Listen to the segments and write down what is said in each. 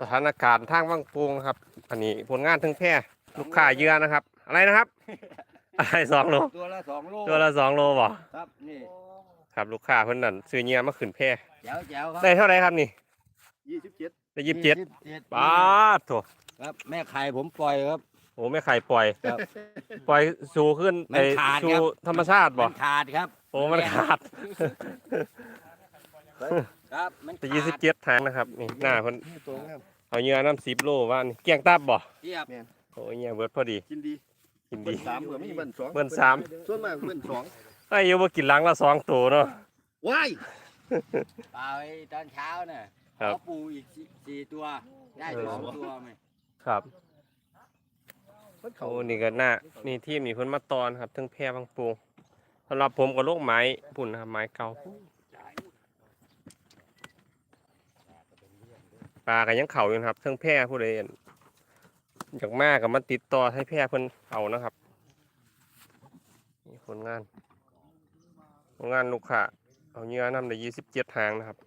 สถานการณ์ทางวังปูงครับ อันนี้ผลงานทั้งแพร่ลูกค้าเยอะนะครับ อะไรนะครับ อะไรสองโลตัวละสองโลตัวละสองโลบ่ครับนี่ครับลูกค้าเพิ่นนั่นซื้อเงี้ยมาขึ้นแพร่แจ๋วแจ๋วครับได้เท่าไหรครับนี่ยี่สิบเจ็ดได้ยี่สิบเจ็ด27ป้าดโถครับแม่ไข่ผมปล่อยครับโอ้ไม่ไข่ปล่อยครับปล่อยสูขึ้นมันไอ้ขาดสูครับธรรมชาติบ่มันขาดครับโอ้มันขาด ครับมันแต่ขายี่สิบดเจ็ดทางนะครับนี่หน้าเพิ่นนี่ตัวงามเอาเงี้ยน้ำสิบโลว่านี่เกี่ยงตับบ่เทียบโอ้ยเงี้ยเบิดพอดีกินดีกินเบิ้ดีลสามเผื่อไม่มีเบิ้ลสองเบิ้ลสาม ส่วนมากเบิ้ลสองไอ้อยูบ่กินหลังละสองตัวเนาะ ว้ายเปล่าไอ้ตอนเช้าน่ะครับ เขาปูอีกสี่สี่ตัว ได้สองตัวไหมครับมันเขาโอ้นี่ก็น่านี่ทีมนี่เพิ่นมาตอนครับทั้งแพร่บางปูสำหรับผมก็โลกไม้ปุ่นนะครับไม้เก่า ปลาก็ยังเข่าอยู่นะครับทั้งแพร่ผู้ใดอั่นอยากมากกับมาติดต่อให้แพร่เพิ่นเอานะครับนี่ผลงานผลงานลูกค้าเอาเนื้อนำได้ยี่สิบเจ็ดหางนะครับ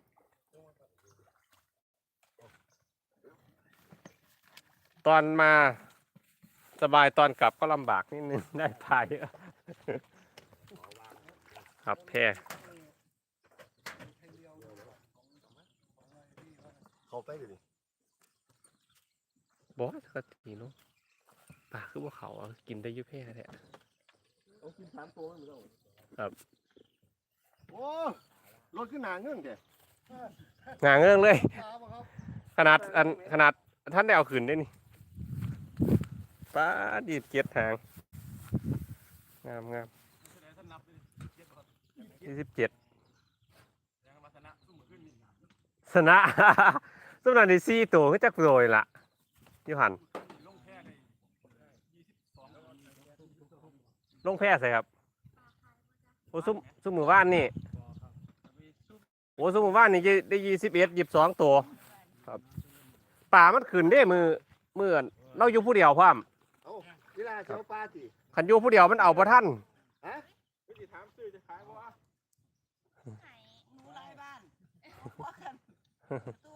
ตอนมาสบายตอนกลับก็ลำบากนิดนึงได้พาเยอะครับแพร่ เขาไปเลยบอสก็ตีเนาะปลาคือว่าเขาเอากินได้อยุแพร่แท้เอากินสามตัวไม่ต้องครับโอ้รถขึ้นหนาเงื่อนแกงางเงื่องเลย ตาบ่ครับขนาดอันขนาดท่านได้เอาขืนได้นี่ปลาดีดเกียรหาง งามงามยี่สิบเจ็ดชนะ สำหรับในซี่ตัวก็จักโดยละยูหันลงแพร่ใส่ครับโอ้ซุ้มซุ้มหมู่บ้านนี่โอ้ซุ้มหมู่บ้านนี่ได้ยี่สิบเอ็ดยี่สิบสองตัวป่ามันขึ้นได้มือมืออันเราอยู่ผู้เดียวพร้อมเอาเวลาเช้าปลาสิขันอยู่ผู้เดียวมันเอาบ่ท่านฮะไห้หมูไรบ้านว่ากันตู้ขายประสาท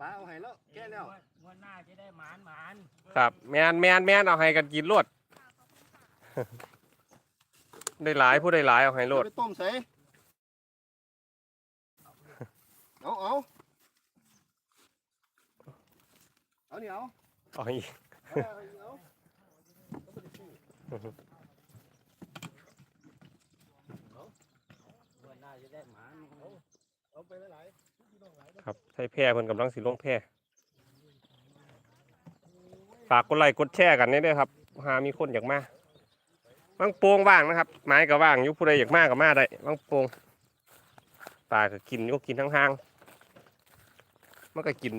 ปลาเอาให้แล้วแก้แล้วงวดหน้าจะได้หมานหมานครับแมนแมนแมนเอาให้กันกินรวดได้หลายผู้ได้หลายเอาให้รวดไปต้มใส่เอาเอาเอานี่เอาเอาอีกเอาเอางวดหน้าจะได้หมานเอาไปหลาย ครับใช้แพร่เพิ่นกำลังสิลงแพร่ฝากกดไลค์กดแชร์กันนี่ด้วยครับหามีคนอยากมาบางโปงว่างนะครับไม้ก็ว่างอยู่ผู้ใดอยากมาก็มาได้บางโปงปลาก็กินอยู่กินทั้งห้างๆมันก็กิน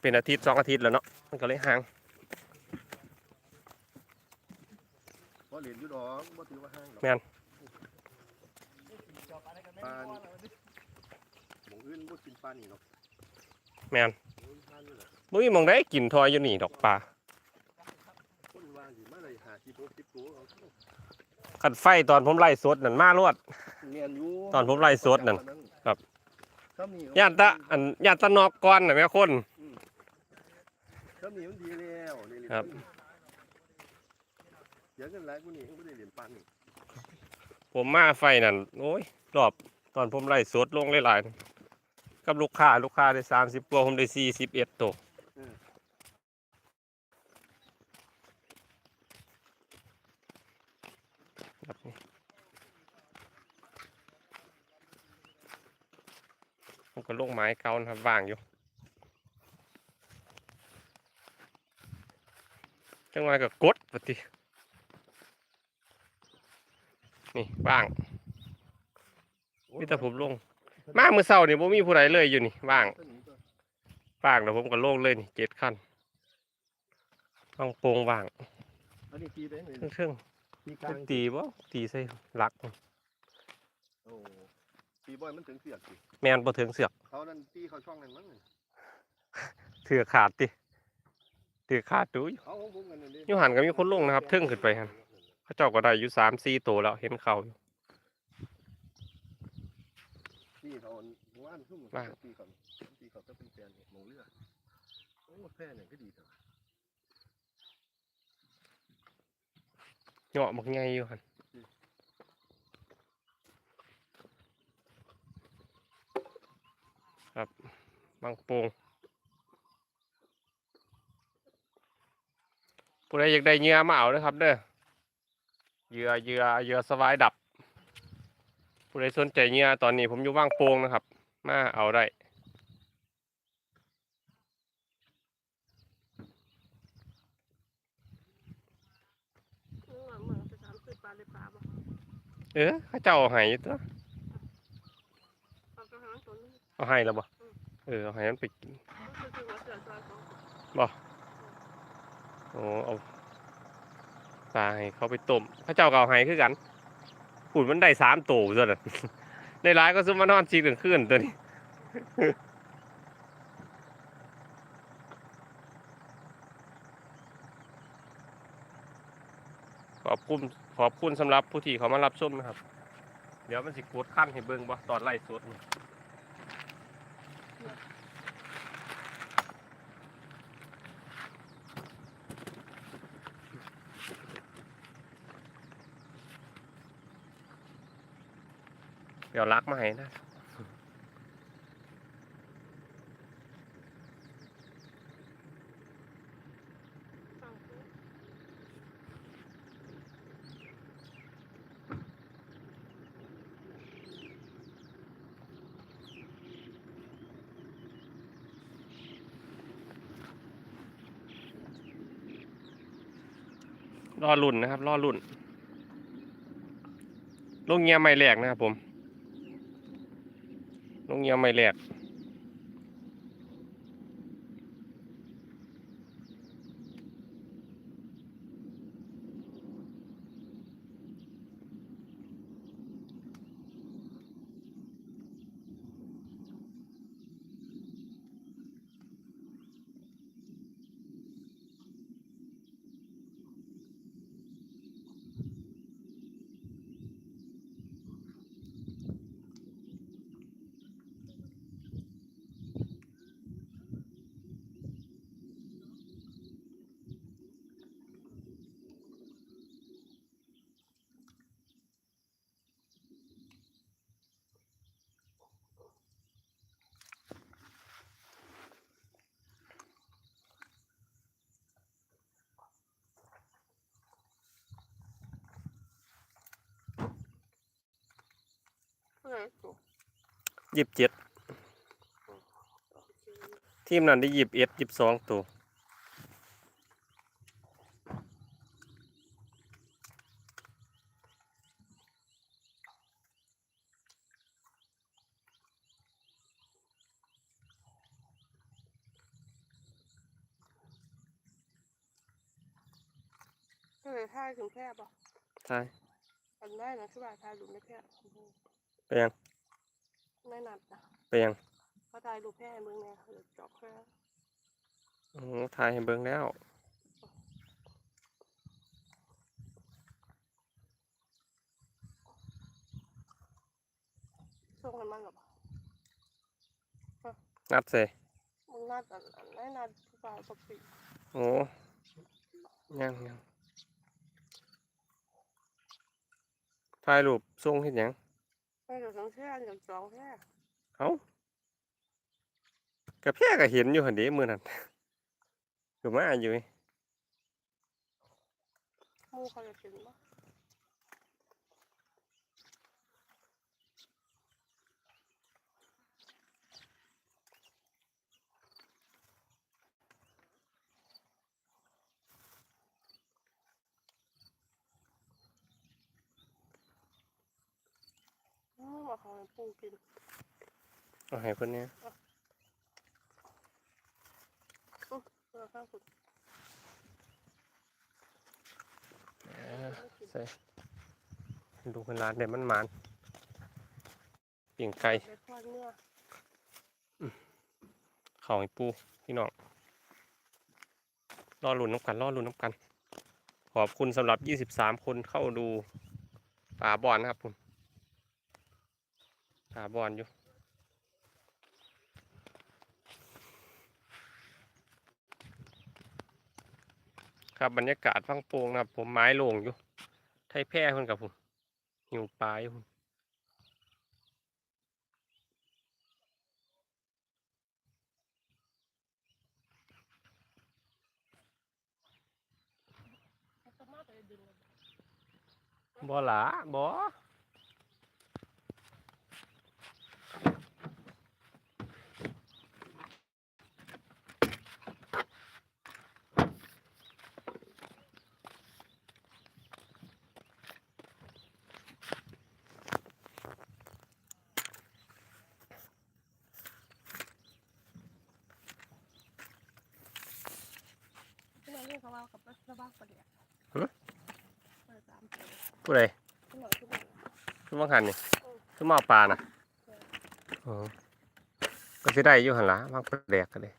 เป็นอาทิตย์สองอาทิตย์แล้วเนาะมันก็เลยห่างๆพอเหรียญอยู่ดอกบ่ถือว่าห้างดอกแม่นปลานี่หมองอื่นบ่กินปลานี่หรอก แม่นปลานี่แหละมุ้ยมองได้กินทอยอยู่นี่ดอกปลาคนวางอยู่มาเลยหาสิบหกสิบตัวเอาขัดไฟตอนผมไล่สดนั่นมาลวดเนียนอยู่ตอนผมไล่สดนั่นครับถ้ามีย่านตะอันย่านตะนอกก่อนน่ะแม่คนถ้ามีมันดีแล้วนี่ครับเดี๋ยวกันหลายกูนี่ไม่ได้เหรียญปันนี่ผมมาไฟนั่นโอ้ยรอบตอนผมไล่สดลงหลายๆ กับลูกค้าลูกค้าได้สามสิบตัวผมได้สี่สิบเอ็ดตัวครับนี่ผมก็ลงไม้เก่านะครับว่างอยู่จังหวะก็กดปฏินี่ว่างมีแต่ผมลง มาเมื่อเช้านี่ผมมีผู้ใดเลยอยู่นี่ว่างว่างแล้วผมก็ลงเลยนี่เจ็ดขั้นต้องโปรงว่างอันนี้ตีได้ไหมเครื่องตีๆกลามันงตีบ่ตีใส่หลักโอ้ตีบอยมันถึงเสียกสิแมนบ่ถึงเสือกเขานั่นตีเขาช่องนั่นมั้งถือขาดติถือขาดดูอยู่เขาของผมกันนั่นดิอยู่หันก็มีคนลงนะครับเทิงขึ้นไปหันเขาเจ้าก็ได้อยู่สามสี่ตัวแล้วเห็นเขาอยู่ ตี เขาว่านซุ่มว่างตีเขาตีเขาจะเป็นแฟนหมองเรือโอ้แพร่เนี่ยก็ดีแต่ว่าเหยาะบักใหญ่อยู่หั่นครับบางโป่งผู้ใดอยากได้เหยื่อมาเอาเด้อครับเด้อเหยื่อเหยื่อเหยื่อสวายดับ ผู้ใดสนใจเหยื่อตอนนี้ผมอยู่ว่างโป่งนะครับ มาเอาได้เออเหมือนจะถามคือปลาเลยปลาบ่เออเข้าเจ้าเอาให้อยู่ตัวปลากระหังตัวนึงเอาให้แล้วบ่เออเอาให้มันไปกินก็คือว่าเสือซอยของโอ้เอาปลาให้เขาไปต้มเข้าเจ้าก็เอาให้คือกัน ขุดมันได้สามตัวซะน่ะในร้ายก็ซุมมานอนชีกถึงคืนตัวนี้ขอบคุณขอบคุณสำหรับผู้ที่เขามารับชมนะครับ เดี๋ยวมันสิกดขั้นให้เบิ่งบ่ตอนไล่สดนี่ เดี๋ยวลักมาให้นะฟังคือรอรุ่นนะครับ รอรุ่นลงเงียไม่แหลกนะครับผม ยังไม่แลก ยี่สิบเจ็ดทีมนั้นได้ยี่สิบเอ็ดยี่สิบสองตัวเพื่อท่ายถึงแพร่ป่ะใช่อันได้นะคือว่าท่ายหลุมในแพร่ ไปยัง ไม่นัดนะไปยังเขาถ่ายรูปแพร่มึงเนี่ยเดี๋ยวจอกแพร่โอ้ถ่ายให้เบิ่งแล้ว ส่งให้มันหรอปะนัดเสมึงนัดอันอันได้นัดผู้บ่าวปกติโอ้ยังยังถ่ายรูปส่งเฮ็ดหยัง ไม่เดี๋ยวทั้งแพร่เดี๋ยวจองแพร่เอ้ากับแพ้ก็เห็นอยู่หั่นเด้มื้อนั้นคือมาอยู่นี่หมูเขาจะกินปะ ขาให้ปูกินเอาให้เพิ่นเนี่ยเพื่อข้าวสุดใส่ดูคนร้านเดี๋ยวมันหมานปิ่งไก่ไปทอดเนื้อข้าวให้ปูพี่น้องรอลุ่นน้ำกันรอลุ่นน้ำกัน ขอบคุณสำหรับ 23 คนเข้าดูป่าบอนนะครับผม ถาบอนอยู่ครับบรรยากาศฟังโปงนะครับ ผมไม้ลงอยู่ ไทยแพร่คนกับผมหิวปลายคนบ่หละบ่ ผู้ใดคือมังหันนี่คือมาเอาปลาน่ะอ๋อก็สิได้อยู่หั่นล่ะมักปลาแดกก็ได้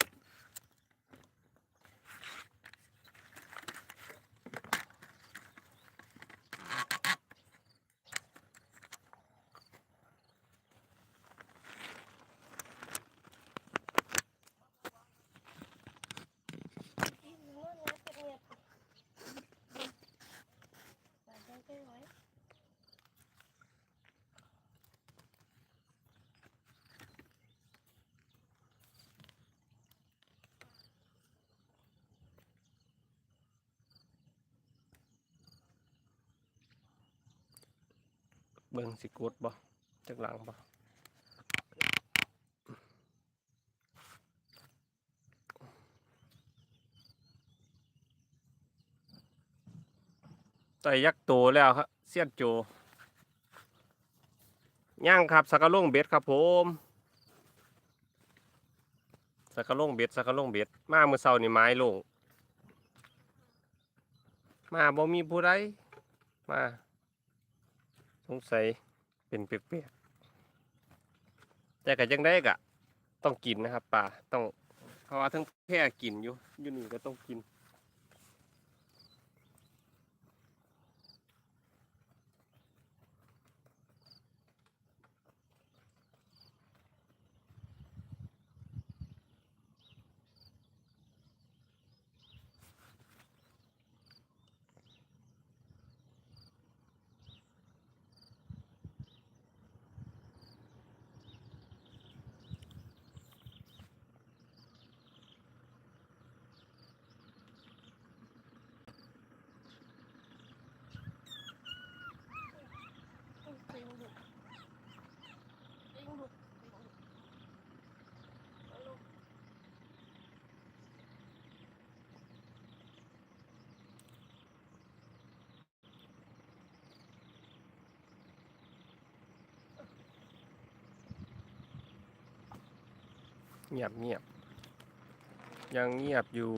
เบิ่งสิกดบ่จักหลังบ่ต่ยักษ์โตแล้วครับเสียนโจย่างครับสักกะลงเบ็ดครับผมสักกะลงเบ็ดสักกะลงเบ็ดมาเมื้อเช้านี่ไม้ลงมาบ่มีผู้ใดมา สงสัยเป็นเปียกๆแต่ก็ยังได้กะ ต้องกินนะครับปลาต้องเพราะว่าทั้งแพร่กินอยู่อยู่นี่ก็ต้องกิน เงียบเงียบยังเงียบอยู่